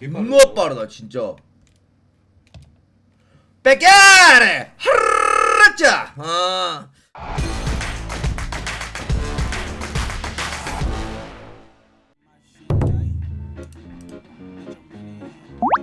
존나 빠르다 진짜 뺏겨래 하르자 아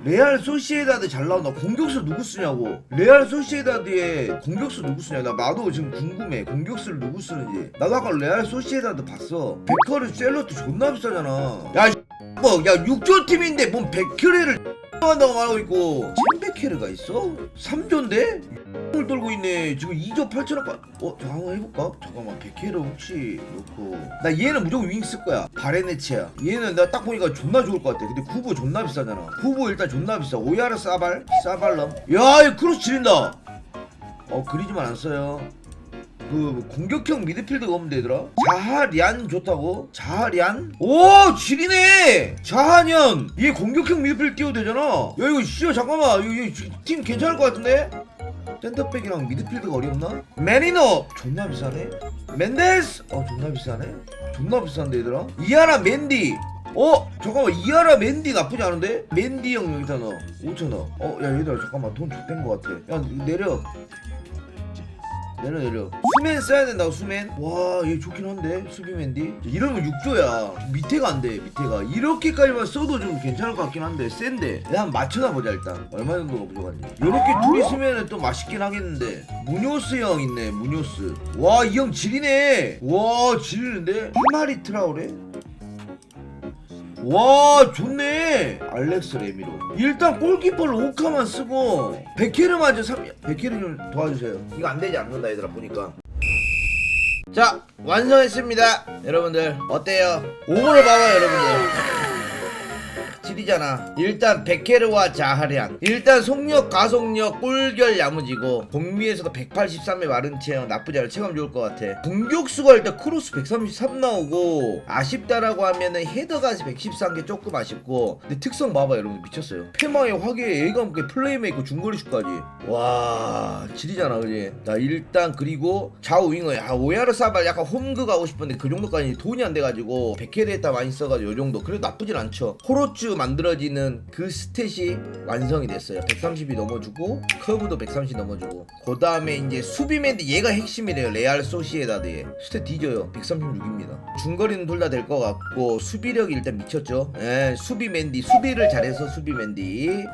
레알 소시에다드 잘 나온다. 공격수 누구 쓰냐고. 레알 소시에다드에 공격수 누구 쓰냐. 나 나도 지금 궁금해. 공격수를 누구 쓰는지. 나도 아까 레알 소시에다드 봤어. 베커르 셀러트 존나 비싸잖아. 야, 이 뭐, 야, 6조 팀인데 뭔 베케레를 한다고 말하고 있고. 1000베케르가 있어? 3조인데? 을 떨고 있네. 지금 2조 8천원 가. 어, 저 한번 해볼까? 잠깐만, 베케르 혹시 놓고. 나 얘는 무조건 윙 쓸 거야. 바레네치야. 얘는 나 딱 보니까 존나 좋을 것 같아. 근데 구보 존나 비싸잖아. 구보 일단 존나 비싸. 오야르 싸발? 싸발럼? 야, 이 크로스 지린다. 어, 그리지만 안 써요. 그 공격형 미드필드가 없는데 얘들아 자하리안 좋다고? 자하리안? 오 지리네! 자하년 얘 공격형 미드필드 띄워도 되잖아. 야 이거 씨야 잠깐만. 이거, 이거 팀 괜찮을 것 같은데? 센터백이랑 미드필드가 어렵나? 메리노 존나 비싸네. 멘데스! 어 존나 비싸네. 존나 비싼데 얘들아? 이하라 맨디! 어 잠깐만. 이하라 맨디 나쁘지 않은데? 맨디 형 여기다 넣어. 5천원. 어야 얘들아 잠깐만. 돈 줬댄 것 같아. 야 내려 내려 내려. 수맨 써야 된다고 수맨 와얘 좋긴 한데 수비맨디? 이러면 6조야. 밑에가 안 돼 밑에가. 이렇게까지만 써도 좀 괜찮을 것 같긴 한데 센데. 내가 한번 맞춰나 보자 일단. 얼마 정도가 부족한지 요렇게 둘이 쓰면은 또 맛있긴 하겠는데. 무뇨스 형 있네 무뇨스. 와 이 형 지리네. 와 지리는데? 하마리 트라우레 와 좋네. 알렉스 레미로. 일단 골키퍼를 오카만 쓰고 베케르만 저 3... 베케르 좀 도와주세요. 이거 안 되지 않는다 얘들아 보니까. 자 완성했습니다. 여러분들 어때요? 오버를 봐봐요 여러분들 질이잖아. 일단 베케르와 자하량. 일단 속력 가속력 꿀결 야무지고 공미에서도 183의 마른 체형 나쁘지 않아 체감 좋을 것 같아. 공격수가 일단 크로스 133 나오고 아쉽다라고 하면은 헤더가 113개 조금 아쉽고. 근데 특성 봐봐 여러분 미쳤어요. 페마의 화기에 예감 있게 플레이메이커 중거리 슛까지. 와 질이잖아 그지? 자 일단 그리고 좌우 윙어 야 오야르 사발 약간 홈그 가고 싶은데 그 정도까지 돈이 안 돼가지고 베케르에다 많이 써가지고 요 정도. 그래도 나쁘진 않죠. 호로츠 만들어지는 그 스탯이 완성이 됐어요. 130이 넘어주고 커브도 130 넘어주고. 그 다음에 이제 수비맨드 얘가 핵심이래요. 레알 소시에다드에 스탯 뒤져요. 136입니다. 중거리는 둘 다 될 것 같고 수비력이 일단 미쳤죠. 예, 수비맨디 수비를 잘해서 수비맨디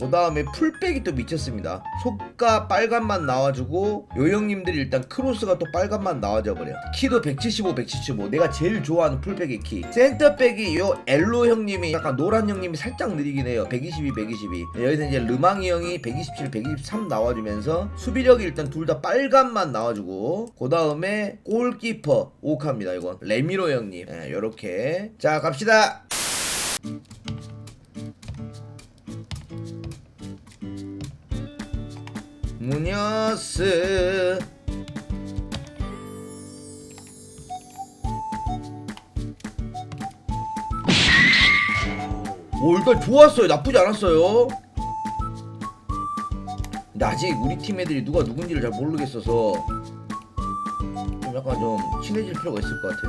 그 다음에 풀백이 또 미쳤습니다. 속가 빨간만 나와주고 요 형님들이 일단 크로스가 또 빨간만 나와져 버려. 키도 175, 175. 내가 제일 좋아하는 풀백의 키. 센터백이 요 엘로 형님이 약간 노란 형님이 살짝 느리긴 해요. 122, 122. 여기서 이제 르망이 형이 127, 123 나와주면서 수비력이 일단 둘 다 빨간만 나와주고 그 다음에 골키퍼 오카입니다. 이건 레미로 형님. 예, 요렇게 자 갑시다. 무녀스. 오 일단 좋았어요. 나쁘지 않았어요. 근데 아직 우리 팀 애들이 누가 누군지를 잘 모르겠어서 좀 약간 좀 친해질 필요가 있을 것 같아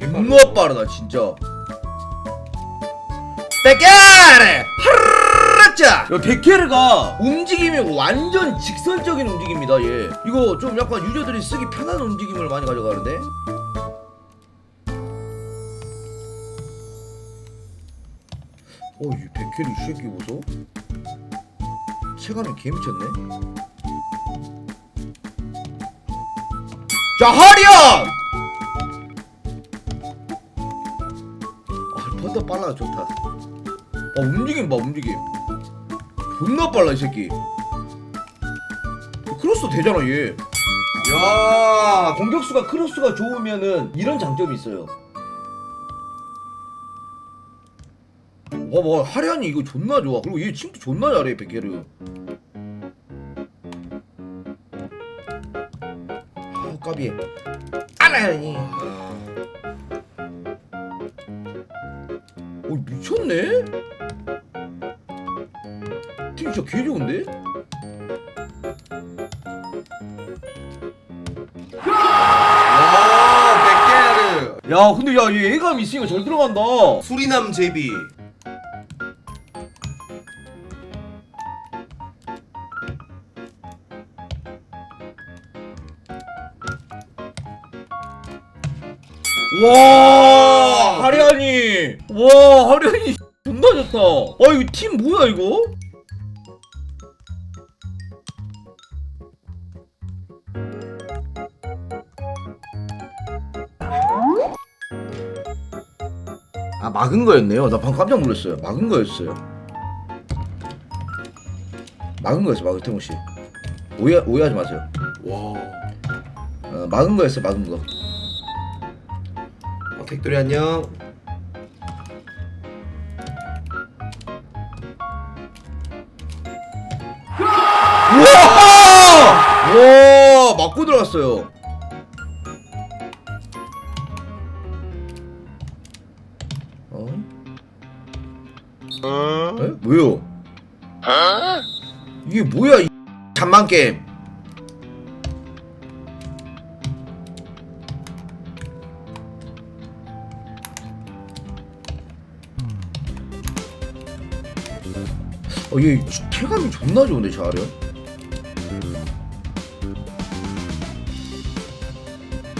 존나 빠르다 진짜 베케르! 하르자 야 베케르가 움직임이 완전 직선적인 움직임이다 얘. 이거 좀 약간 유저들이 쓰기 편한 움직임을 많이 가져가는데? 어이 베케르 이 새끼 보소 체감이 개미쳤네. 자 하리안 아 번더 빨라 좋다 아 움직임 봐 움직임 존나 빨라 이 새끼 크로스 되잖아 얘 야, 공격수가 크로스가 좋으면은 이런 장점이 있어요. 와, 와, 하리안이 이거 존나 좋아. 그리고 얘 침도 존나 잘해, 베케르. 아, 까비. 아라니. 오, 미쳤네? 팀 진짜 개 좋은데? 와, 야 근데 야얘 애감 있으니까 잘 들어간다. 수리남 제비. 와 하련이. 와 하련이 존나 좋다. 아 이거 팀 뭐야 이거 아 막은 거였네요. 나 방금 깜짝 놀랐어요. 막은 거였어요. 막은 거였어 막은 태웅 씨. 오해 오해하지 마세요. 와 어, 막은 거였어 막은 거. 어, 택돌이 안녕. 우와! 와, 맞고 들어갔어요. 에? 왜요? 이게 뭐야, 이 잠만 게임. 어, 얘 체감이 존나 좋은데, 잘해.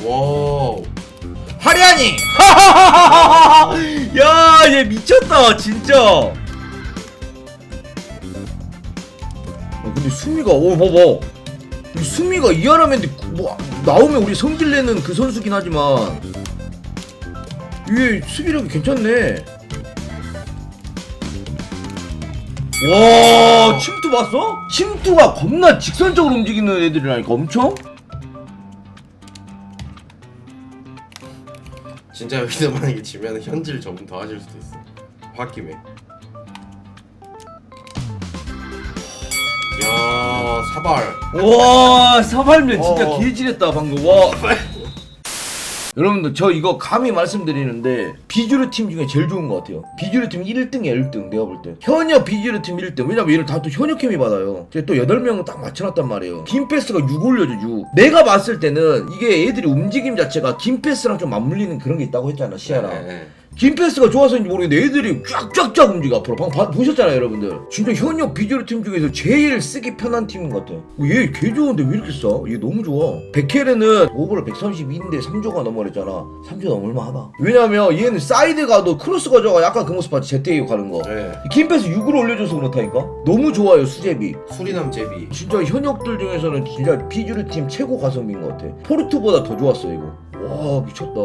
와우 하리아니! 야, 얘 미쳤다, 진짜. 어, 근데 수미가, 오, 봐봐. 이 수미가 이하라면데 뭐 나오면 우리 성질내는 그 선수긴 하지만 이게 수비력이 괜찮네. 와, 침투 봤어? 침투가 겁나 직선적으로 움직이는 애들이라니까 엄청? 진짜 여기서 만약에 지면 현질 저분 더 하실 수도 있어. 홧김에. 야 사발. 와 사발면 진짜 어. 개질했다 방금. 와 여러분들 저 이거 감히 말씀드리는데 비주류 팀 중에 제일 좋은 것 같아요. 비주류 팀 1등이야 1등 내가 볼 때. 현역 비주류 팀 1등. 왜냐면 얘를 다 또 현역 캠이 받아요. 또 8명은 딱 맞춰놨단 말이에요. 김패스가 6 올려줘 6 내가 봤을 때는 이게 애들이 움직임 자체가 김패스랑 좀 맞물리는 그런 게 있다고 했잖아 시아랑. 네, 네. 김패스가 좋아서인지 모르겠는데 애들이 쫙쫙쫙 움직여 앞으로. 방금 봐- 보셨잖아요 여러분들. 진짜 현역 비주얼 팀 중에서 제일 쓰기 편한 팀인 것 같아 얘개 좋은데 왜 이렇게 써? 얘 너무 좋아. 베케르는 오버를 132인데 3조가 넘어랬잖아. 3조 넘을만 하다 왜냐면 얘는 사이드 가도 크로스 가져가 약간 그 모습 봤지? 제트에 가는 거. 네. 김패스 6으로 올려줘서 그렇다니까? 너무 좋아요 수제비. 수리남 제비. 진짜 현역들 중에서는 진짜 비주류 팀 최고 가성비인 것 같아. 포르투보다 더 좋았어 이거. 와 미쳤다